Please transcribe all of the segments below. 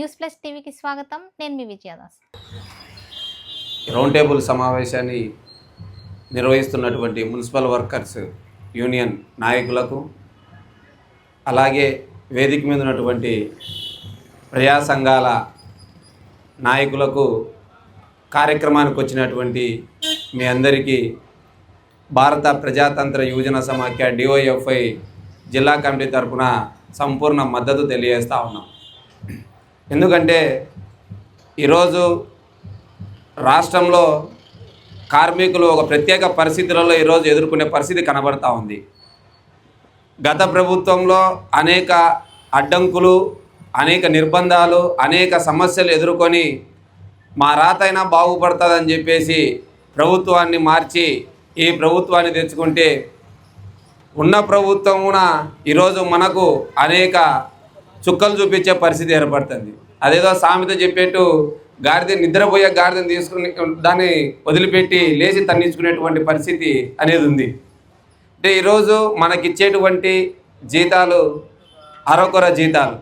News plus టీవీకి స్వాగతం. నేను మీ విజయదాస్. రౌండ్ టేబుల్ సమావేశాన్ని నిర్వహిస్తున్నటువంటి మున్సిపల్ వర్కర్స్ యూనియన్ నాయకులకు అలాగే వేదిక మీద ఉన్నటువంటి ప్రజా సంఘాల నాయకులకు కార్యక్రమానికి వచ్చినటువంటి మీ అందరికీ భారత ప్రజాతంత్ర యువజన సమాఖ్య డిఓఎఫ్ఐ జిల్లా కమిటీ తరఫున సంపూర్ణ మద్దతు తెలియజేస్తూ ఉన్నాం. ఎందుకంటే ఈరోజు రాష్ట్రంలో కార్మికులు ఒక ప్రత్యేక పరిస్థితులలో ఈరోజు ఎదుర్కొనే పరిస్థితి కనబడతా ఉంది. గత ప్రభుత్వంలో అనేక అడ్డంకులు అనేక నిర్బంధాలు అనేక సమస్యలు ఎదుర్కొని మా రాతైనా బాగుపడుతుందని చెప్పేసి ప్రభుత్వాన్ని మార్చి ఈ ప్రభుత్వాన్ని తెచ్చుకుంటే ఉన్న ప్రభుత్వమున ఈరోజు మనకు అనేక చుక్కలు చూపించే పరిస్థితి ఏర్పడుతుంది. అదేదో సామెత చెప్పేట్టు గాడిద నిద్రపోయే గాడిదని తీసుకుని దాన్ని వదిలిపెట్టి లేచి తన్నించుకునేటువంటి పరిస్థితి అనేది ఉంది. అంటే ఈరోజు మనకిచ్చేటువంటి జీతాలు అరకొర జీతాలు.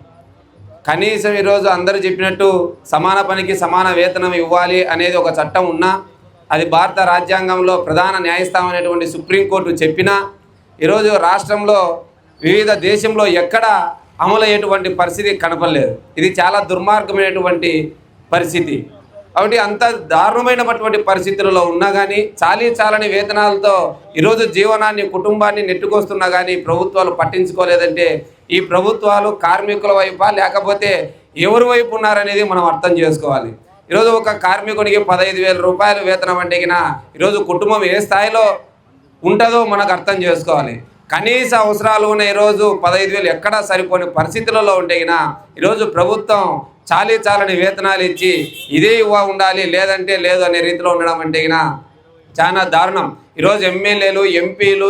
కనీసం ఈరోజు అందరూ చెప్పినట్టు సమాన పనికి సమాన వేతనం ఇవ్వాలి అనేది ఒక చట్టం ఉన్నా అది భారత రాజ్యాంగంలో ప్రధాన న్యాయస్థానం అనేటువంటి సుప్రీంకోర్టు చెప్పినా ఈరోజు రాష్ట్రంలో వివిధ దేశంలో ఎక్కడ అమలయ్యేటువంటి పరిస్థితి కనపడలేదు. ఇది చాలా దుర్మార్గమైనటువంటి పరిస్థితి. కాబట్టి అంత దారుణమైనటువంటి పరిస్థితులలో ఉన్నా కానీ చాలీ చాలని వేతనాలతో ఈరోజు జీవనాన్ని కుటుంబాన్ని నెట్టుకొస్తున్నా కానీ ప్రభుత్వాలు పట్టించుకోలేదంటే ఈ ప్రభుత్వాలు కార్మికుల వైపా లేకపోతే ఎవరి వైపు ఉన్నారనేది మనం అర్థం చేసుకోవాలి. ఈరోజు ఒక కార్మికుడికి పదహైదు వేల రూపాయలు వేతనం అంటే ఈరోజు కుటుంబం ఏ స్థాయిలో ఉంటుందో మనకు అర్థం చేసుకోవాలి. కనీస అవసరాలు ఉన్న ఈరోజు పదహైదు వేలు ఎక్కడా సరిపోని పరిస్థితులలో ఉంటే ఈరోజు ప్రభుత్వం చాలీ చాలని వేతనాలు ఇచ్చి ఇదే ఇవ్వ ఉండాలి లేదంటే లేదు అనే రీతిలో ఉండడం అంటే చాలా దారుణం. ఈరోజు ఎమ్మెల్యేలు ఎంపీలు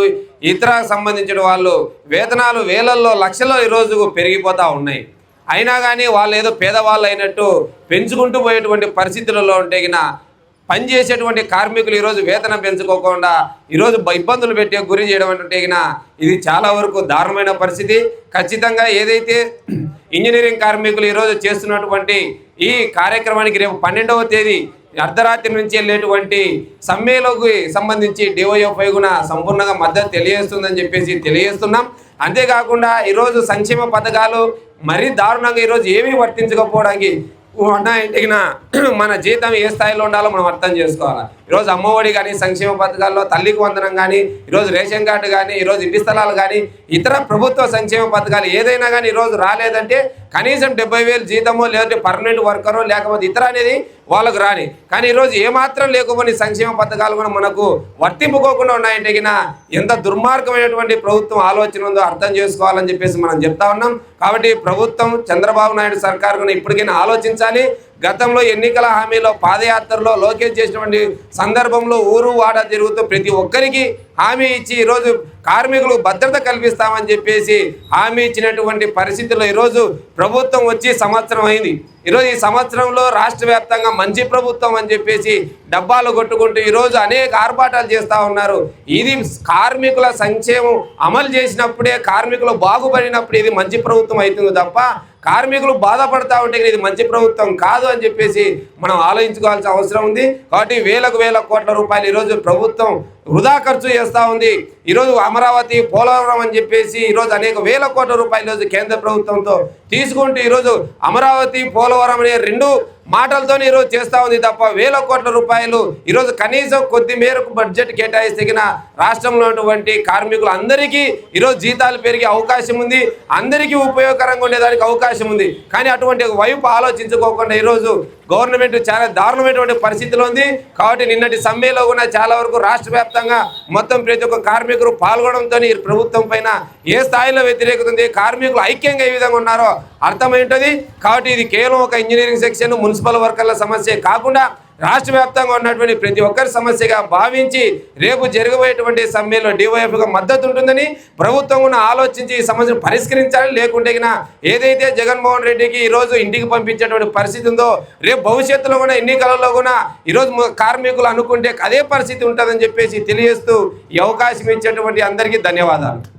ఇతర సంబంధించిన వాళ్ళు వేతనాలు వేలల్లో లక్షల్లో ఈరోజు పెరిగిపోతూ ఉన్నాయి. అయినా కానీ వాళ్ళు ఏదో పేదవాళ్ళు అయినట్టు పెంచుకుంటూ పోయేటువంటి పరిస్థితులలో ఉంటే పనిచేసేటువంటి కార్మికులు ఈరోజు వేతనం పెంచుకోకుండా ఈరోజు ఇబ్బందులు పెట్టే గురి చేయడం అంటే ఇది చాలా వరకు దారుణమైన పరిస్థితి. ఖచ్చితంగా ఏదైతే ఇంజనీరింగ్ కార్మికులు ఈరోజు చేస్తున్నటువంటి ఈ కార్యక్రమానికి రేపు పన్నెండవ తేదీ అర్ధరాత్రి నుంచి వెళ్ళేటువంటి సమ్మెలోకి సంబంధించి డిఓఎఫ్ఐ కూడా సంపూర్ణంగా మద్దతు తెలియజేస్తుందని చెప్పేసి తెలియజేస్తున్నాం. అంతేకాకుండా ఈరోజు సంక్షేమ పథకాలు మరీ దారుణంగా ఈరోజు ఏమీ వర్తించకపోవడానికి ఉన్నాయంటే గిన మన జీతం ఏ స్థాయిలో ఉండాలో మనం అర్థం చేసుకోవాలి? ఈరోజు అమ్మఒడి కానీ సంక్షేమ పథకాల్లో తల్లికి వందనం కానీ ఈరోజు రేషన్ కార్డు కానీ ఈరోజు ఇంటి స్థలాలు కానీ ఇతర ప్రభుత్వ సంక్షేమ పథకాలు ఏదైనా కానీ ఈరోజు రాలేదంటే కనీసం డెబ్బై వేలు జీతమో లేదంటే పర్మనెంట్ వర్కరో లేకపోతే ఇతర అనేది వాళ్ళకు రాని. కానీ ఈరోజు ఏమాత్రం లేకపోయిన సంక్షేమ పథకాలు కూడా మనకు వర్తింపుకోకుండా ఉన్నాయంటే గిన ఎంత దుర్మార్గమైనటువంటి ప్రభుత్వం ఆలోచన ఉందో అర్థం చేసుకోవాలని చెప్పేసి మనం చెప్తా ఉన్నాం. కాబట్టి ప్రభుత్వం చంద్రబాబు నాయుడు సర్కార్ కూడా ఇప్పటికైనా ఆలోచించాలి. గతంలో ఎన్నికల హామీలో పాదయాత్రలో లోకేష్ చేసినటువంటి సందర్భంలో ఊరు వాడ తిరుగుతూ ప్రతి ఒక్కరికి హామీ ఇచ్చి ఈరోజు కార్మికులకు భద్రత కల్పిస్తామని చెప్పేసి హామీ ఇచ్చినటువంటి పరిస్థితుల్లో ఈరోజు ప్రభుత్వం వచ్చి సంవత్సరం అయింది. ఈరోజు ఈ సంవత్సరంలో రాష్ట్ర వ్యాప్తంగా మంచి ప్రభుత్వం అని చెప్పేసి డబ్బాలు కొట్టుకుంటూ ఈరోజు అనేక ఆర్భాటాలు చేస్తూ ఉన్నారు. ఇది కార్మికుల సంక్షేమం అమలు చేసినప్పుడే కార్మికులు బాగుపడినప్పుడు ఇది మంచి ప్రభుత్వం అవుతుంది తప్ప కార్మికులు బాధపడతా ఉంటే ఇది మంచి ప్రభుత్వం కాదు అని చెప్పేసి మనం ఆలోచించుకోవాల్సిన అవసరం ఉంది. కాబట్టి వేలకు వేల కోట్ల రూపాయలు ఈరోజు ప్రభుత్వం వృధా ఖర్చు చేస్తూ ఉంది. ఈరోజు అమరావతి పోలవరం అని చెప్పేసి ఈరోజు అనేక వేల కోట్ల రూపాయలు ఈరోజు కేంద్ర ప్రభుత్వంతో తీసుకుంటూ ఈరోజు అమరావతి పోలవరం అనే రెండు మాటలతో ఈరోజు చేస్తూ ఉంది తప్ప వేల కోట్ల రూపాయలు ఈరోజు కనీసం కొద్ది మేరకు బడ్జెట్ కేటాయిస్తగిన రాష్ట్రంలో ఉన్నటువంటి కార్మికులు అందరికీ ఈరోజు జీతాలు పెరిగే అవకాశం ఉంది. అందరికీ ఉపయోగకరంగా ఉండేదానికి అవకాశం ఉంది. కానీ అటువంటి వైపు ఆలోచించుకోకుండా ఈరోజు గవర్నమెంట్ చాలా దారుణమైనటువంటి పరిస్థితిలో ఉంది. కాబట్టి నిన్నటి సమ్మెలో కూడా చాలా వరకు రాష్ట్ర వ్యాప్తంగా మొత్తం ప్రతి ఒక్క కార్మికులు పాల్గొనడంతో ఈ ప్రభుత్వం పైన ఏ స్థాయిలో వ్యతిరేకత ఉంది కార్మికులు ఐక్యంగా ఏ విధంగా ఉన్నారో అర్థమై ఉంటుంది కాబట్టి ఇది కేవలం ఒక ఇంజనీరింగ్ సెక్షన్ మున్సిపల్ వర్కర్ల సమస్య కాకుండా రాష్ట్ర వ్యాప్తంగా ఉన్నటువంటి ప్రతి ఒక్కరి సమస్యగా భావించి రేపు జరగబోయేటువంటి సమ్మెలో డివైఎఫ్గా మద్దతు ఉంటుందని ప్రభుత్వం కూడా ఆలోచించి ఈ సమస్యను పరిష్కరించాలి లేకుంటే ఏదైతే జగన్మోహన్ రెడ్డికి ఈరోజు ఇంటికి పంపించేటువంటి పరిస్థితి ఉందో రేపు భవిష్యత్తులో కూడా ఎన్నికలలో కూడా ఈరోజు కార్మికులు అనుకుంటే అదే పరిస్థితి ఉంటుందని చెప్పేసి తెలియజేస్తూ ఈ అవకాశం ఇచ్చేటువంటి అందరికీ ధన్యవాదాలు.